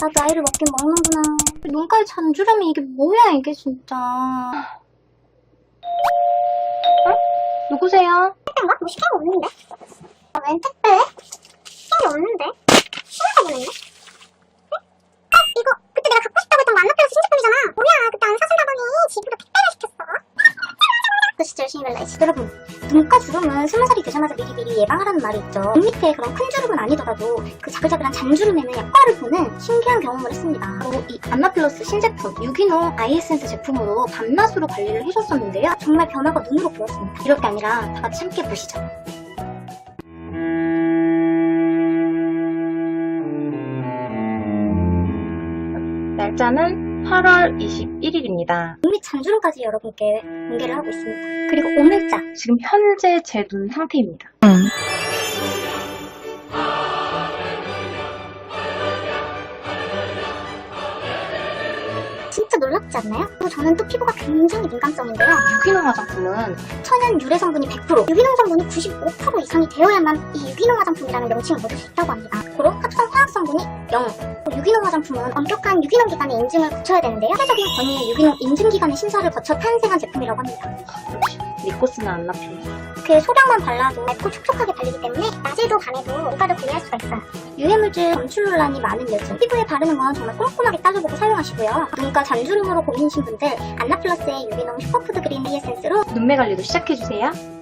나도 아이를 먹긴 먹는구나. 눈가에 잔주름이 이게 뭐야 이게 진짜. 어? 누구세요? 뭐 시킨 거 없는데? 아, 웬택 시절 시밀라이즈. 여러분, 눈가 주름은 스무 살이 되자마자 미리미리 예방하라는 말이 있죠. 눈 밑에 그런 큰 주름은 아니더라도 그 자글자글한 잔주름에는 약과를 보는 신기한 경험을 했습니다. 바로 이 안마플러스 신제품 유기농 아이에센스 제품으로 밤낮으로 관리를 해줬었는데요. 정말 변화가 눈으로 보였습니다. 이럴 게 아니라 다 같이 함께 보시죠. 날짜는 8월 21일입니다. 눈밑 잔주름까지 여러분께 공개를 하고 있습니다. 그리고 오늘자 지금 현재 제 눈 상태입니다. 진짜 놀랍지 않나요? 그리고 저는 또 피부가 굉장히 민감성인데요. 유기농 화장품은 천연 유래 성분이 100%, 유기농 성분이 95% 이상이 되어야만 이 유기농 화장품이라는 명칭을 얻을 수 있다고 합니다. 고로 합성 화학 성분이 0. 유기농 화장품은 엄격한 유기농 기관의 인증을 거쳐야 되는데요. 세계적인 권위의 유기농 인증 기관의 심사를 거쳐 탄생한 제품이라고 합니다. 역시 믿고 쓰는 안나플러스. 그 소량만 발라도 맑고 촉촉하게 발리기 때문에 낮에도 밤에도 눈가를 분리할 수가 있어요. 유해물질 검출 논란이 많은 요즘 피부에 바르는 건 정말 꼼꼼하게 따져보고 사용하시고요. 눈가 잔주름으로 고민이신 분들 안나플러스의 유기농 슈퍼푸드 그린 에센스로 눈매 관리도 시작해주세요.